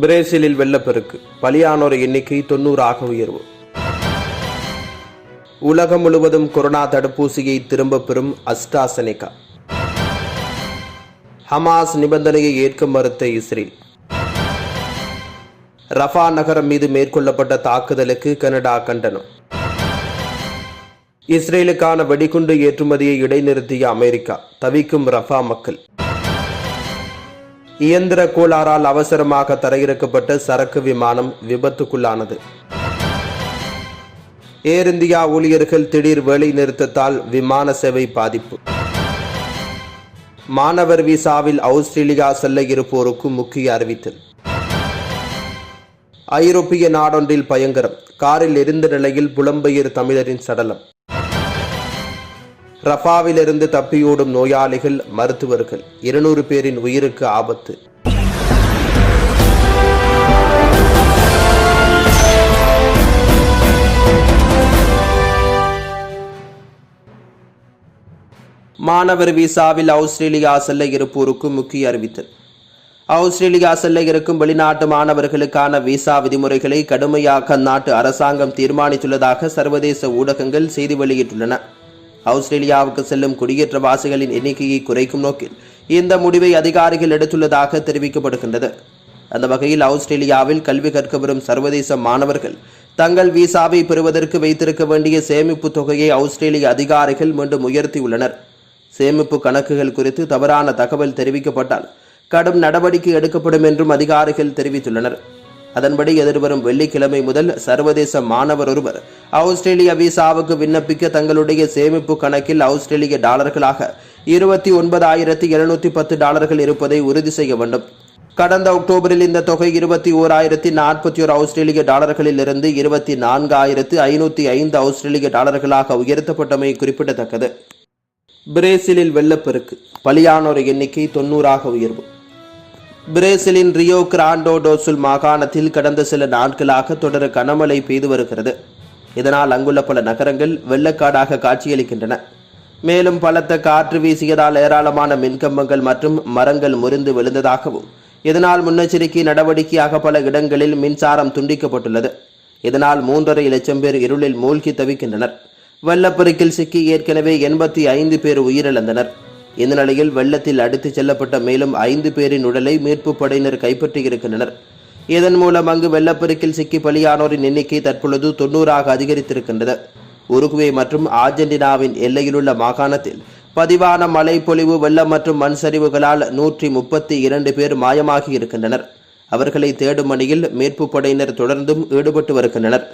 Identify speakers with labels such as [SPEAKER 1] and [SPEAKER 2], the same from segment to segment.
[SPEAKER 1] பிரேசிலில் வெள்ளப்பெருக்கு. பலியானோர் எண்ணிக்கை தொண்ணூறாக உயர்வு. உலகம் முழுவதும் கொரோனா தடுப்பூசியை திரும்பப் பெறும் அஸ்டாசெனிகா ஹமாஸ் நிபந்தனையை ஏற்க மறுத்த இஸ்ரேல். ரஃபா நகரம் மீது மேற்கொள்ளப்பட்ட தாக்குதலுக்கு கனடா கண்டனம். இஸ்ரேலுக்கான வெடிகுண்டு ஏற்றுமதியை இடைநிறுத்திய அமெரிக்கா தவிக்கும் ரஃபா மக்கள். இயந்திர கோளாறால் அவசரமாக தரையிறக்கப்பட்ட சரக்கு விமானம் விபத்துக்குள்ளானது. ஏர் இந்தியா ஊழியர்கள் திடீர் வேலை நிறுத்தத்தால் விமான சேவை பாதிப்பு. மாணவர் விசாவில் ஆஸ்திரேலியா செல்ல இருப்போருக்கு முக்கிய அறிவித்தல். ஐரோப்பிய நாடொன்றில் பயங்கரம். காரில் எரிந்த நிலையில் புலம்பெயர் தமிழரின் சடலம். ரஃபாவிலிருந்து தப்பியோடும் நோயாளிகள் மருத்துவர்கள். இருநூறு பேரின் உயிருக்கு ஆபத்து. மாணவர் விசாவில் ஆஸ்திரேலியா செல்ல இருப்போருக்கு முக்கிய அறிவித்தல். ஆஸ்திரேலியா செல்ல இருக்கும் வெளிநாட்டு மாணவர்களுக்கான விசா விதிமுறைகளை கடுமையாக அந்நாட்டு அரசாங்கம் தீர்மானித்துள்ளதாக சர்வதேச ஊடகங்கள் செய்தி வெளியிட்டுள்ளன. ஆஸ்திரேலியாவுக்கு செல்லும் குடியேற்றவாசிகளின் எண்ணிக்கையை குறைக்கும் நோக்கில் இந்த முடிவை அதிகாரிகள் எடுத்துள்ளதாக தெரிவிக்கப்படுகின்றது. அந்த வகையில் ஆஸ்திரேலியாவில் கல்வி கற்க வரும் சர்வதேச மாணவர்கள் தங்கள் விசாவை பெறுவதற்கு வைத்திருக்க வேண்டிய சேமிப்பு தொகையை ஆஸ்திரேலிய அதிகாரிகள் மீண்டும் உயர்த்தியுள்ளனர். சேமிப்பு கணக்குகள் குறித்து தவறான தகவல் தெரிவிக்கப்பட்டால் கடும் நடவடிக்கை எடுக்கப்படும் என்றும் அதிகாரிகள் தெரிவித்துள்ளனர். அதன்படி எதிர்வரும் வெள்ளிக்கிழமை முதல் சர்வதேச மாணவர் ஒருவர் ஆஸ்திரேலிய விசாவுக்கு விண்ணப்பிக்க தங்களுடைய சேமிப்பு கணக்கில் ஆஸ்திரேலிய டாலர்களாக இருபத்தி ஒன்பதாயிரத்தி எழுநூத்தி பத்து டாலர்கள் இருப்பதை உறுதி செய்ய வேண்டும். கடந்த அக்டோபரில் இந்த தொகை இருபத்தி ஓராயிரத்தி நாற்பத்தி ஒரு ஆஸ்திரேலிய டாலர்களில் இருந்து இருபத்தி நான்காயிரத்து ஐநூத்தி ஐந்து ஆஸ்திரேலிய டாலர்களாக உயர்த்தப்பட்டமை குறிப்பிடத்தக்கது. பிரேசிலில் வெள்ளப்பெருக்கு. பலியானோர் எண்ணிக்கை தொன்னூறாக உயர்வு. பிரேசிலின் ரியோ கிராண்டோ டோசுல் மாகாணத்தில் கடந்த சில நாட்களாக தொடர் கனமழை பெய்து வருகிறது. இதனால் அங்குள்ள பல நகரங்கள் வெள்ளக்காடாக காட்சியளிக்கின்றன. மேலும் பலத்த காற்று வீசியதால் ஏராளமான மின்கம்பங்கள் மற்றும் மரங்கள் முறிந்து விழுந்ததாகவும் இதனால் முன்னெச்சரிக்கை நடவடிக்கையாக பல இடங்களில் மின்சாரம் துண்டிக்கப்பட்டுள்ளது. இதனால் மூன்றரை லட்சம் பேர் இருளில் மூழ்கி தவிக்கின்றனர். வெள்ளப்பெருக்கில் சிக்கி ஏற்கனவே எண்பத்தி ஐந்து பேர் உயிரிழந்தனர். இந்த நிலையில் வெள்ளத்தில் அடித்துச் செல்லப்பட்ட மேலும் ஐந்து பேரின் உடலை மீட்புப் படையினர் கைப்பற்றியிருக்கின்றனர். இதன் மூலம் அங்கு வெள்ளப்பெருக்கில் சிக்கி பலியானோரின் எண்ணிக்கை தற்பொழுது தொன்னூறாக அதிகரித்திருக்கின்றது. உருகுவே மற்றும் ஆர்ஜென்டினாவின் எல்லையிலுள்ள மாகாணத்தில் பதிவான மழை பொழிவு வெள்ளம் மற்றும் மண் சரிவுகளால் நூற்றி முப்பத்தி இரண்டு பேர் மாயமாகி இருக்கின்றனர் அவர்களை தேடும் பணியில் மீட்புப் படையினர் தொடர்ந்தும் ஈடுபட்டு வருகின்றனர்.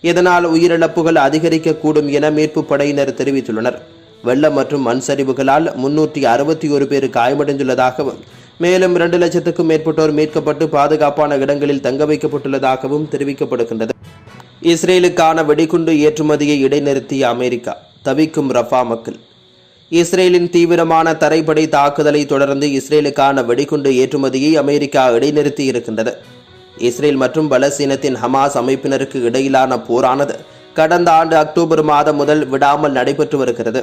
[SPEAKER 1] இதனால் உயிரிழப்புகள் அதிகரிக்கக்கூடும் என மீட்புப் படையினர் தெரிவித்துள்ளனர். வெள்ளம் மற்றும் மண் சரிவுகளால் முன்னூற்றி அறுபத்தி ஒரு பேர் காயமடைந்துள்ளதாகவும் மேலும் இரண்டு லட்சத்துக்கும் மேற்பட்டோர் மீட்கப்பட்டு பாதுகாப்பான இடங்களில் தங்க வைக்கப்பட்டுள்ளதாகவும் தெரிவிக்கப்படுகின்றது. இஸ்ரேலுக்கான வெடிகுண்டு ஏற்றுமதியை இடைநிறுத்திய அமெரிக்கா தவிக்கும் ரஃபா மக்கள். இஸ்ரேலின் தீவிரமான தரைப்படை தாக்குதலை தொடர்ந்து இஸ்ரேலுக்கான வெடிகுண்டு ஏற்றுமதியை அமெரிக்கா இடைநிறுத்தி இருக்கின்றது. இஸ்ரேல் மற்றும் பலஸ்தீனத்தின் ஹமாஸ் அமைப்பினருக்கு இடையிலான போரானது கடந்த ஆண்டு அக்டோபர் மாதம் முதல் விடாமல் நடைபெற்று வருகிறது.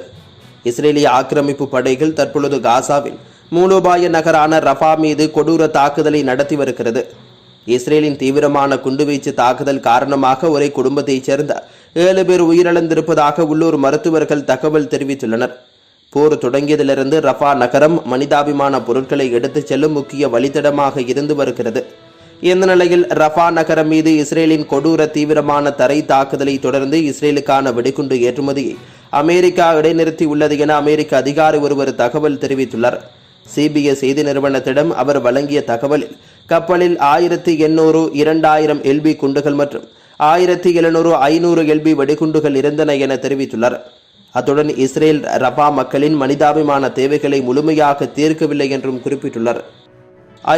[SPEAKER 1] இஸ்ரேலிய ஆக்கிரமிப்பு படைகள் தற்பொழுது காசாவில் மூலோபாய நகரான ரஃபா மீது கொடூர தாக்குதலை நடத்தி வருகிறது. இஸ்ரேலின் தீவிரமான குண்டுவீச்சு தாக்குதல் காரணமாக ஒரே குடும்பத்தைச் சேர்ந்த ஏழு பேர் உயிரிழந்திருப்பதாக உள்ளூர் மருத்துவர்கள் தகவல் தெரிவித்துள்ளனர். போர் தொடங்கியதிலிருந்து ரஃபா நகரம் மனிதாபிமான பொருட்களை எடுத்துச் செல்லும் முக்கிய வழித்தடமாக இருந்து வருகிறது. இந்த நிலையில் ரஃபா நகரம் மீது இஸ்ரேலின் கொடூர தீவிரமான தரை தாக்குதலை தொடர்ந்து இஸ்ரேலுக்கான வெடிகுண்டு ஏற்றுமதியை அமெரிக்கா இடைநிறுத்தி உள்ளது என அமெரிக்க அதிகாரி ஒருவர் தகவல் தெரிவித்துள்ளார். சிபிஎஸ் செய்தி நிறுவனத்திடம் அவர் வழங்கிய தகவலில் கப்பலில் ஆயிரத்தி எண்ணூறு இரண்டாயிரம் எல்பி குண்டுகள் மற்றும் ஆயிரத்தி எழுநூறு ஐநூறு எல்பி வெடிகுண்டுகள் இருந்தன என தெரிவித்துள்ளார். அத்துடன் இஸ்ரேல் ரபா மக்களின் மனிதாபிமான தேவைகளை முழுமையாக தீர்க்கவில்லை என்றும் குறிப்பிட்டுள்ளார்.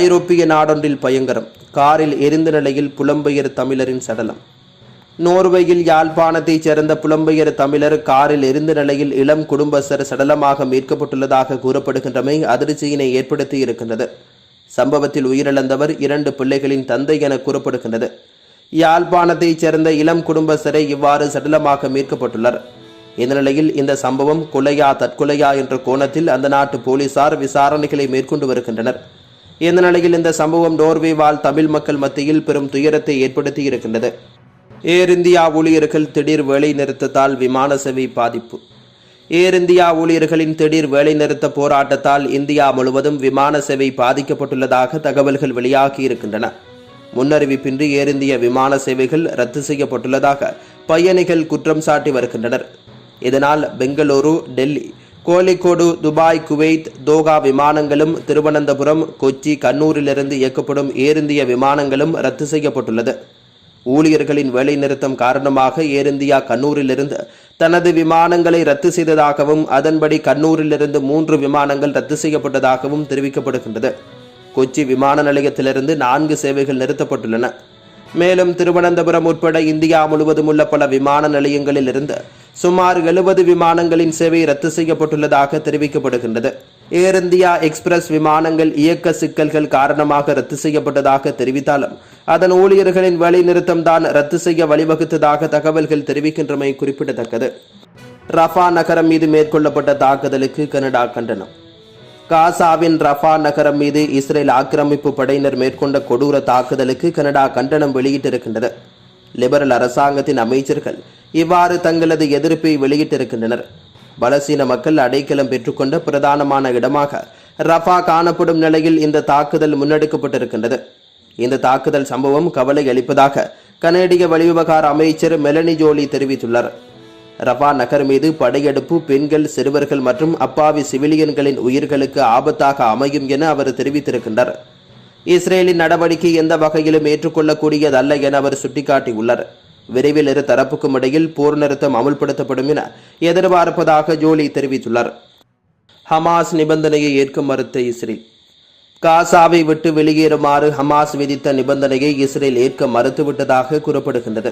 [SPEAKER 1] ஐரோப்பிய நாடொன்றில் பயங்கரம் காரில் எரிந்த நிலையில் புலம்பெயர் தமிழரின் சடலம். நோர்வேயில் யாழ்ப்பாணத்தைச் சேர்ந்த புலம்பெயர் தமிழர் காரில் எரிந்த நிலையில் இளம் குடும்பஸ்தர் சடலமாக மீட்கப்பட்டுள்ளதாக கூறப்படுகின்றமை அதிர்ச்சியினை ஏற்படுத்தி இருக்கின்றது. சம்பவத்தில் உயிரிழந்தவர் இரண்டு பிள்ளைகளின் தந்தை என கூறப்படுகின்றது. யாழ்ப்பாணத்தைச் சேர்ந்த இளம் குடும்பஸ்தரை இவ்வாறு சடலமாக மீட்கப்பட்டுள்ளார். இந்த நிலையில் இந்த சம்பவம் கொலையா தற்கொலையா என்ற கோணத்தில் அந்த நாட்டு போலீசார் விசாரணைகளை மேற்கொண்டு வருகின்றனர். இந்த நிலையில் இந்த சம்பவம் நோர்வே வாழ் தமிழ் மக்கள் மத்தியில் பெரும் துயரத்தை ஏற்படுத்தி இருக்கின்றது. ஏர் இந்தியா ஊழியர்கள் திடீர் வேலை நிறுத்தத்தால் விமான சேவை பாதிப்பு. ஏர் இந்தியா ஊழியர்களின் திடீர் வேலைநிறுத்த போராட்டத்தால் இந்தியா முழுவதும் விமான சேவை பாதிக்கப்பட்டுள்ளதாக தகவல்கள் வெளியாகி இருக்கின்றன. முன்னறிவிப்பின்றி ஏர் இந்திய விமான சேவைகள் ரத்து செய்யப்பட்டுள்ளதாக பயணிகள் குற்றம் சாட்டி வருகின்றனர். இதனால் Bengaluru Delhi Kozhikode Dubai Kuwait Doha விமானங்களும் திருவனந்தபுரம் கொச்சி கண்ணூரிலிருந்து இயக்கப்படும் ஏர் இந்திய விமானங்களும் ரத்து செய்யப்பட்டுள்ளது. ஊழியர்களின் வேலைநிறுத்தம் காரணமாக ஏர் இந்தியா கண்ணூரிலிருந்து தனது விமானங்களை ரத்து செய்ததாகவும் அதன்படி கண்ணூரிலிருந்து மூன்று விமானங்கள் ரத்து செய்யப்பட்டதாகவும் தெரிவிக்கப்படுகின்றது. கொச்சி விமான நிலையத்திலிருந்து நான்கு சேவைகள் நிறுத்தப்பட்டுள்ளன. மேலும் திருவனந்தபுரம் உட்பட இந்தியா முழுவதும் உள்ள பல விமான நிலையங்களில் இருந்து சுமார் எழுபது விமானங்களின் சேவை ரத்து செய்யப்பட்டுள்ளதாக தெரிவிக்கப்படுகின்றது. ஏர் இந்தியா எக்ஸ்பிரஸ் விமானங்கள் இயக்க சிக்கல்கள் காரணமாக ரத்து செய்யப்பட்டதாக தெரிவித்தாலும் அதன் ஊழியர்களின் வேலைநிறுத்தம்தான் தான் ரத்து செய்ய வழிவகுத்ததாக தகவல்கள் தெரிவிக்கின்றமை குறிப்பிடத்தக்கது. ரஃபா நகரம் மீது மேற்கொள்ளப்பட்ட தாக்குதலுக்கு கனடா கண்டனம். காசாவின் ரஃபா நகரம் மீது இஸ்ரேல் ஆக்கிரமிப்பு படையினர் மேற்கொண்ட கொடூர தாக்குதலுக்கு கனடா கண்டனம் வெளியிட்டிருக்கின்றது. லிபரல் அரசாங்கத்தின் அமைச்சர்கள் இவ்வாறு தங்களது எதிர்ப்பை வெளியிட்டிருக்கின்றனர். பலசீன மக்கள் அடைக்கலம் பெற்றுக்கொண்ட பிரதானமான இடமாக ரஃபா காணப்படும் நிலையில் இந்த தாக்குதல் முன்னெடுக்கப்பட்டிருக்கின்றது. இந்த தாக்குதல் சம்பவம் கவலை அளிப்பதாக கனேடிய வெளிவிவகார அமைச்சர் மெலனி ஜோலி தெரிவித்துள்ளார். ரஃபா நகர் மீது படையெடுப்பு பெண்கள் சிறுவர்கள் மற்றும் அப்பாவி சிவிலியன்களின் உயிர்களுக்கு ஆபத்தாக அமையும் என அவர் தெரிவித்திருக்கின்றார். இஸ்ரேலின் நடவடிக்கை எந்த வகையிலும் ஏற்றுக்கொள்ளக்கூடியதல்ல என அவர் சுட்டிக்காட்டியுள்ளார். விரைவில் இரு தரப்புக்கும் இடையில் போர் நிறுத்தம் அமுல்படுத்தப்படும் என எதிர்பார்ப்பதாக ஜோலி தெரிவித்துள்ளார். ஹமாஸ் நிபந்தனையை ஏற்க மறுத்த இஸ்ரேல். காசாவை விட்டு வெளியேறுமாறு ஹமாஸ் விதித்த நிபந்தனையை இஸ்ரேல் ஏற்க மறுத்துவிட்டதாக கூறப்படுகின்றது.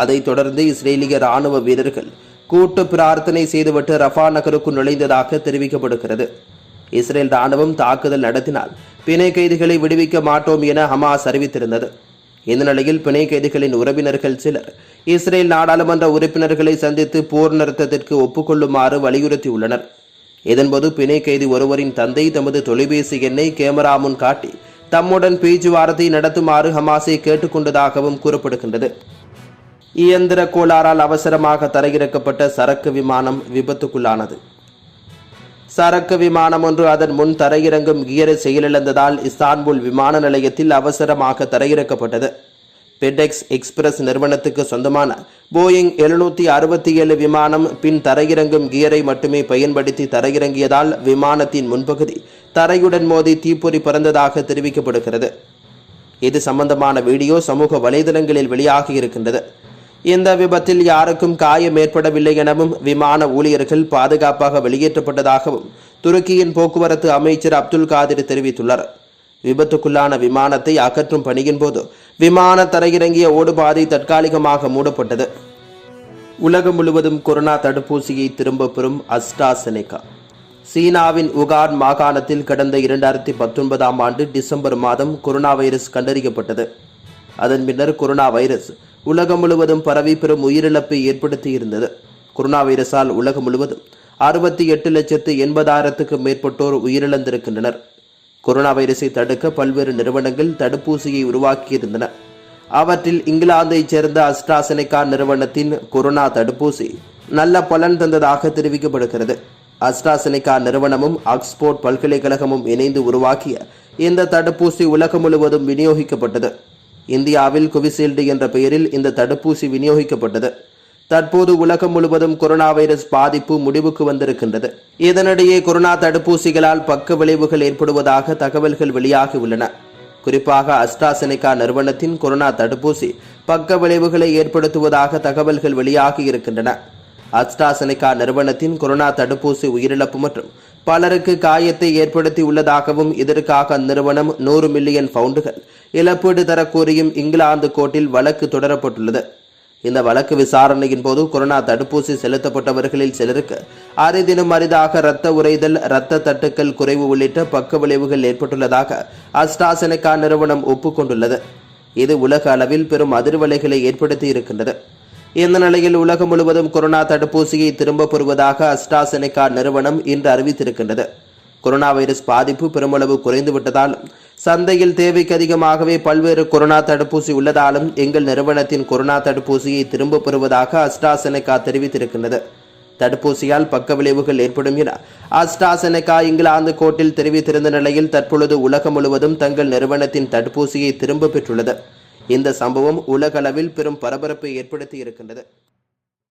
[SPEAKER 1] அதைத் தொடர்ந்து இஸ்ரேலிய ராணுவ வீரர்கள் கூட்டு பிரார்த்தனை செய்துவிட்டு ரஃபா நகருக்கு நுழைந்ததாக தெரிவிக்கப்படுகிறது. இஸ்ரேல் ராணுவம் தாக்குதல் நடத்தினால் பிணை கைதிகளை விடுவிக்க மாட்டோம் என ஹமாஸ் அறிவித்திருந்தது. இந்த நிலையில் பிணை கைதிகளின் உறவினர்கள் சிலர் இஸ்ரேல் நாடாளுமன்ற உறுப்பினர்களை சந்தித்து போர் நிறுத்தத்திற்கு ஒப்புக்கொள்ளுமாறு வலியுறுத்தியுள்ளனர். இதன்போது பிணை கைதி ஒருவரின் தந்தை தமது தொலைபேசி எண்ணை கேமரா முன் காட்டி தம்முடன் பேச்சுவார்த்தை நடத்துமாறு ஹமாஸை கேட்டுக்கொண்டதாகவும் கூறப்படுகின்றது. இயந்திர கோளாறால் அவசரமாக தரையிறக்கப்பட்ட சரக்கு விமானம் விபத்துக்குள்ளானது. சரக்கு விமானம் ஒன்று அதன் முன் தரையிறங்கும் கியரை செயலிழந்ததால் இஸ்தான்புல் விமான நிலையத்தில் அவசரமாக தரையிறக்கப்பட்டது. பெடெக்ஸ் எக்ஸ்பிரஸ் நிறுவனத்துக்கு சொந்தமான போயிங் எழுநூற்றி அறுபத்தி ஏழு விமானம் பின் தரையிறங்கும் கியரை மட்டுமே பயன்படுத்தி தரையிறங்கியதால் விமானத்தின் முன்பகுதி தரையுடன் மோதி தீப்பொறி பறந்ததாக தெரிவிக்கப்படுகிறது. இது சம்பந்தமான வீடியோ சமூக வலைதளங்களில் வெளியாகி இருக்கின்றது. இந்த விபத்தில் யாருக்கும் காயம் ஏற்படவில்லை எனவும் விமான ஊழியர்கள் பாதுகாப்பாக வெளியேற்றப்பட்டதாகவும் துருக்கியின் போக்குவரத்து அமைச்சர் அப்துல் காதிர் தெரிவித்துள்ளார். விபத்துக்குள்ளான விமானத்தை அகற்றும் பணியின் போது விமான தரையிறங்கிய ஓடுபாதை தற்காலிகமாக மூடப்பட்டது. உலகம் முழுவதும் கொரோனா தடுப்பூசியை திரும்ப பெறும் அஸ்ட்ராசெனேகா. சீனாவின் உகான் மாகாணத்தில் கடந்த இரண்டாயிரத்தி பத்தொன்பதாம் ஆண்டு டிசம்பர் மாதம் கொரோனா வைரஸ் கண்டறியப்பட்டது. அதன் பின்னர் கொரோனா வைரஸ் உலகம் முழுவதும் பரவி பெரும் உயிரிழப்பை ஏற்படுத்தியிருந்தது. கொரோனா வைரஸால் உலகம் முழுவதும் அறுபத்தி எட்டு லட்சத்து எண்பதாயிரத்துக்கும் மேற்பட்டோர் உயிரிழந்திருக்கின்றனர். கொரோனா வைரஸை தடுக்க பல்வேறு நிறுவனங்கள் தடுப்பூசியை உருவாக்கியிருந்தன. அவற்றில் இங்கிலாந்தைச் சேர்ந்த அஸ்ட்ராசெனிகா நிறுவனத்தின் கொரோனா தடுப்பூசி நல்ல பலன் தந்ததாக தெரிவிக்கப்படுகிறது. அஸ்ட்ராசெனிகா நிறுவனமும் ஆக்ஸ்போர்ட் பல்கலைக்கழகமும் இணைந்து உருவாக்கிய இந்த தடுப்பூசி உலகம் முழுவதும் விநியோகிக்கப்பட்டது. இந்தியாவில் கோவிஷீல்டு என்ற பெயரில் இந்த தடுப்பூசி விநியோகிக்கப்பட்டது. தற்போது உலகம் முழுவதும் கொரோனா வைரஸ் பாதிப்பு முடிவுக்கு வந்திருக்கின்றது. இதனிடையே கொரோனா தடுப்பூசிகளால் பக்க விளைவுகள் ஏற்படுவதாக தகவல்கள் வெளியாகியுள்ளன குறிப்பாக அஸ்ட்ராசெனிகா நிறுவனத்தின் கொரோனா தடுப்பூசி பக்க விளைவுகளை ஏற்படுத்துவதாக தகவல்கள் வெளியாகி இருக்கின்றன. அஸ்ட்ராசெனிகா நிறுவனத்தின் கொரோனா தடுப்பூசி உயிரிழப்பு மற்றும் பலருக்கு காயத்தை ஏற்படுத்தி உள்ளதாகவும் இதற்காக அந்நிறுவனம் நூறு மில்லியன் பவுண்டுகள் இழப்பீடு தரக்கோரியும் இங்கிலாந்து கோர்ட்டில் வழக்கு தொடரப்பட்டுள்ளது. இந்த வழக்கு விசாரணையின் போது கொரோனா தடுப்பூசி செலுத்தப்பட்டவர்களில் சிலருக்கு அரிதினும் அரிதாக இரத்த உறைதல் இரத்த தட்டுக்கள் குறைவு உள்ளிட்ட பக்க விளைவுகள் ஏற்பட்டுள்ளதாக அஸ்ட்ராசெனெகா நிறுவனம் ஒப்புக்கொண்டுள்ளது. இது உலக அளவில் பெரும் அதிர்வலைகளை ஏற்படுத்தி இருக்கின்றது. இந்த நிலையில் உலகம் முழுவதும் கொரோனா தடுப்பூசியை திரும்பப் பெறுவதாக அஸ்ட்ராசெனெகா நிறுவனம் இன்று அறிவித்திருக்கின்றது. கொரோனா வைரஸ் பாதிப்பு பெருமளவு குறைந்துவிட்டதாலும் சந்தையில் தேவைக்கு அதிகமாகவே பல்வேறு கொரோனா தடுப்பூசி உள்ளதாலும் எங்கள் நிறுவனத்தின் கொரோனா தடுப்பூசியை திரும்பப் பெறுவதாக அஸ்ட்ராசெனகா தெரிவித்திருக்கின்றது. தடுப்பூசியால் பக்க விளைவுகள் ஏற்படும் என அஸ்ட்ராசெனகா இங்கிலாந்து கோர்ட்டில் தெரிவித்திருந்த நிலையில் தற்பொழுது உலகம் முழுவதும் தங்கள் நிறுவனத்தின் தடுப்பூசியை திரும்ப பெற்றுள்ளது. இந்த சம்பவம் உலகளவில் பெரும் பரபரப்பை ஏற்படுத்தி இருக்கின்றது.